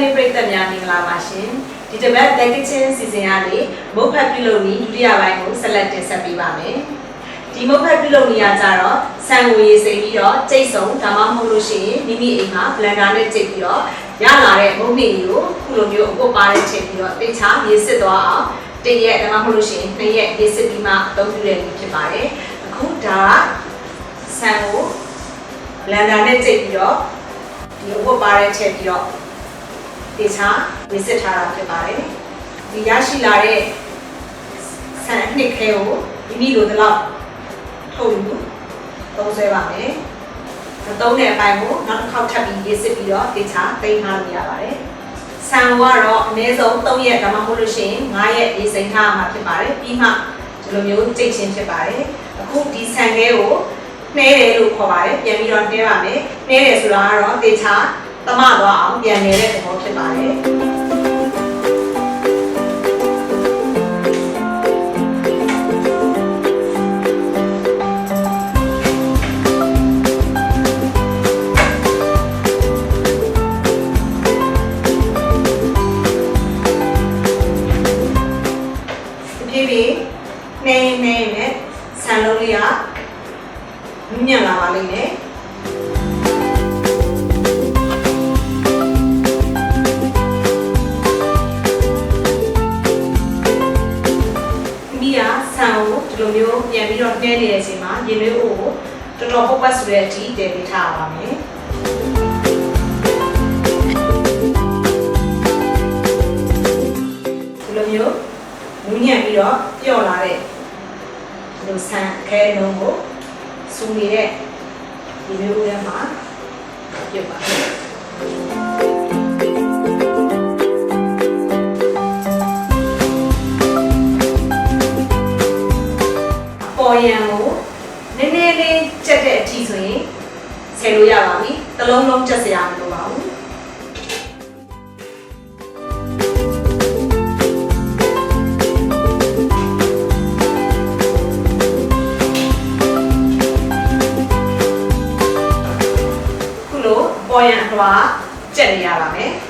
Channel ပရိသတ်များမင်္ဂလာပါရှင်ဒီတစ်ပတ် The Kitchen စီစဉ်ရနေမုတ်ဖက်ပြုလုပ်နည်းဒုတိယပိုင်းကိုဆက်လက်တင်ဆက်ပေးပါမယ်ဒီမုတ်ဖက်ပြုလုပ်နည်းကကြတော့ဆန်ကိုရေးစိမ်ပြီးတော့ကြိတ်စုံဒါမှမဟုတ်လို့ရှိရင်မိမိအိမ်မှာ blender နဲ့ကြိတ်ပြီးတော့ရလာတဲ့မုတ်မင်းကြီးကိုခုလိုမျိုးအပုတ်ပါတဲ့ချိန်ပြီးတော့တင်ချရေးစစ်သွားအောင်တစ်ရက်ဒါမှမဟုတ်လို့ရှိရင်နှစ်ရက်ရေးစစ်ပြီးမှအသုံးပြုရမည်ဖြစ်ပါတယ်အခုဒါကဆန်ကို blender နဲ့ကြိတ်ပြီးတော့ဒီအပုတ်ပါတဲ့ချက်ပြီးတော့ တေချာဝစ်စစ်ထားတာဖြစ်ပါတယ်ဒီရရှိလာတဲ့ဆန်အနှစ်ခဲကိုမိမိလိုတလောက်ထုတ်ယူသုံးဆွဲပါမယ်အသုံးတဲ့အပိုင်းကိုနောက်တစ်ခေါက်ထပ်ပြီးရေးစစ်ပြီးတော့တေချာသိမ်းထားလို့ရပါတယ်ဆန်ကတော့အနည်းဆုံး3ရက်ဒါမှမဟုတ်လို့ရှိရင်5ရက်ရေးစိမ်ထားရမှာဖြစ်ပါတယ်ပြီးမှဒီလိုမျိုးကြိတ်ချင်းဖြစ်ပါတယ်အခုဒီဆန်ခဲကိုနှဲတယ်လို့ခေါ်ပါတယ်ပြန်ပြီးတော့နှဲပါမယ်နှဲတယ်ဆိုတာကတော့တေချာ တမသွားအောင်ပြန်နေတဲ့သဘောဖြစ်ပါတယ်ဒီပြေးနေနေနဲ့ဆန်လုံးလေးကမြင့်လာပါလိမ့်မယ် ပြန်ပြီးတော့နှဲနေတဲ့အချိန်မှာရေနွေးအိုးကိုတော်တော်ပုတ်ပတ်ဆိုတဲ့အထိတည်ပေးထားရပါမယ်ဒီလိုမျိုးမူးညံ့ပြီးတော့ပျော့လာတဲ့ဒီလိုဆန်အခဲလုံးကိုစူနေတဲ့ဒီမျိုးဦးထဲမှာပြုတ်ပါမယ်ပေါ် လို့ရပါပြီ။တစ်လုံးလုံးကြက်စရာမလိုပါဘူး။ခုလိုပေါ်ရန်အလွှာကြက်နေရပါမယ်။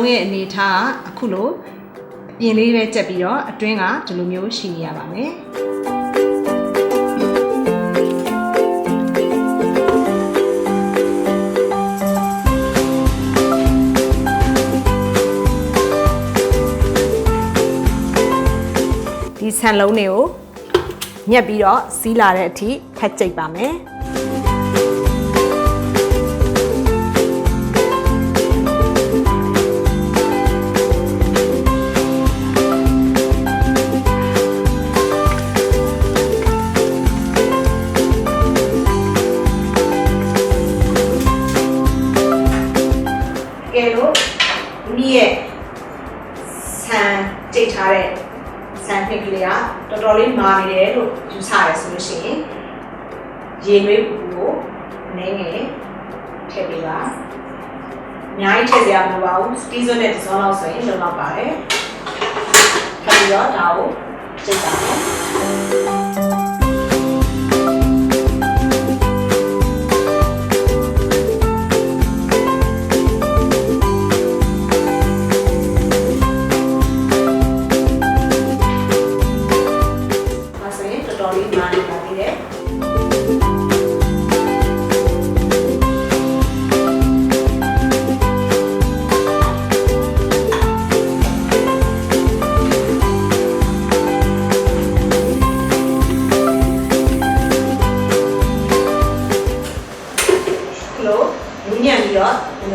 လုံးရဲ့အနေထားကအခုလိုပြင်လေးပဲကြက်ပြီးတော့အတွင်းကဒီလိုမျိုးရှိနေရပါမယ်ဒီဆန်လုံးတွေကိုညက်ပြီးတော့စီးလာတဲ့အထိထပ်ကြိတ်ပါမယ် ဆန်ဖိတ်ကလေးကတော်တော်လေးမာနေတယ်လို့ယူဆရဲဆိုလို့ရှိရင်ရေနွေးပူကိုနည်းငယ်ထည့်ပေးပါအများကြီးထည့်စရာမလိုပါဘူးစတီးစွန်းနဲ့ဒီဇွန်လောက်ဆိုရင်လုံလောက်ပါတယ်ထပ်ပြီးတော့ဒါကိုကြိတ်ပါမယ်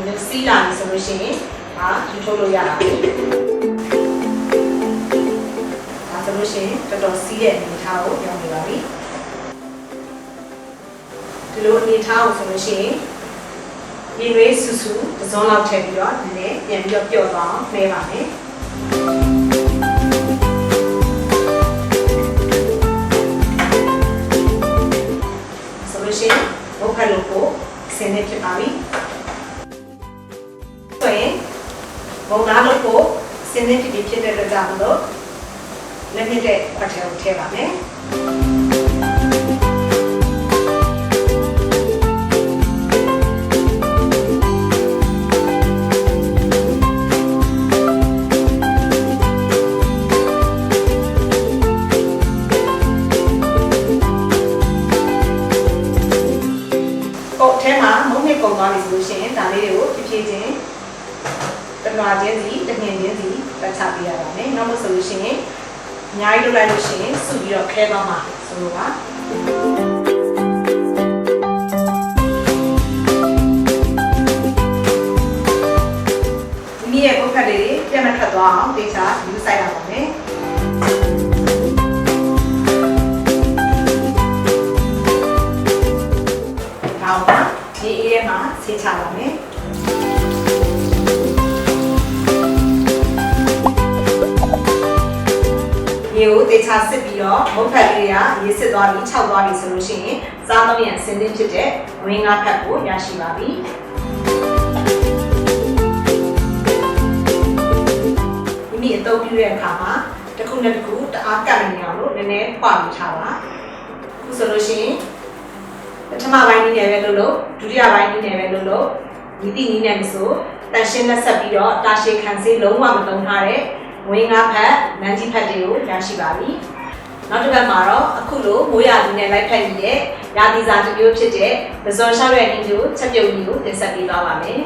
မျိုးစီးလာပြီဆိုလို့ရှိရင်ဒါယူထုတ်လို့ရတာပဲဒါဆိုလို့ရှိရင်တော်တော်စီးတဲ့အနေအထားကိုပြောင်းနေပါပြီဒီလိုအနေအထားကိုဆိုလို့ရှိရင်ရေရွေးဆူဆူတစ်စုံလောက်ထည့်ပြီးတော့နည်းနည်းပြန်ပြီးတော့ပျော့သွားအောင်နှဲပါမယ်ဆိုလို့ရှိရင်ဘုတ်ဖက်လို့ကိုဆင်းနေဖြစ်ပါပြီ ဘုံသားလို့ကိုစင်းစင်းဖြစ်ဖြစ်ဖြစ်တဲ့အတွက်ကြောင့်မလို့လက်နှစ်တဲ့ပတ်ထဲကိုထည့်ပါမယ်ကိုယ်ထဲမှာမုံမြစ်ကုန်သွားပြီဆိုလို့ရှိရင်ဒါလေးတွေကိုဖြည်းဖြည်းချင်းတ နွားချင်းစီတငင်ချင်းစီပတ်ချပေးရပါမယ်။နောက်မှဆိုလို့ရှိရင်အများကြီးလုပ်လိုက်လို့ရှိရင်စုပြီးတော့ခဲသွားမှာဆိုလိုပါ။ဒီရဲ့ပုတ်ဖက်လေးတွေပြတ်မထွက်သွားအောင်တေချာယူဆိုင်ရပါ ရေကိုတေချာစစ်ပြီးတော့မုတ်ဖက်လေးကရေစစ်သွားပြီးခြောက်သွားပြီဆိုလို့ရှိရင်စားသုံးရန်အစင်းသင်းဖြစ်တဲ့ဝင်းငါးဖက်ကိုရရှိပါပြီမိမိအသုံးပြုတဲ့အခါမှာတစ်ခုနဲ့တစ်ခုတအားကပ်နေအောင်လို့နည်းနည်းပွားပြီးထားပါအခုဆိုလို့ရှိရင်ပထမပိုင်းနည်းနဲ့ပဲလုပ်လို့ဒုတိယပိုင်းနည်းနဲ့ပဲလုပ်လို့ဒီတိနည်းနဲ့မဆိုတန်ရှင်းလက်ဆက်ပြီးတော့တာရှည်ခံစေးလုံးဝမတုံထားတဲ့ဝ င်းငါးဖက်နန်းကြီးဖက်တွေကိုရရှိပါပြီနောက်တစ်ပတ်မှာတော့အခုလိုမိုးရာသီနဲ့လိုက်ဖက်နေတဲ့ရာသီစာတစ်မျိုးဖြစ်တဲ့ပဇော်ရှောက်ရဲ့နည်းမျိုးချက်ပြုတ်နည်းကိုတင်ဆက်ပေးသွားပါမယ်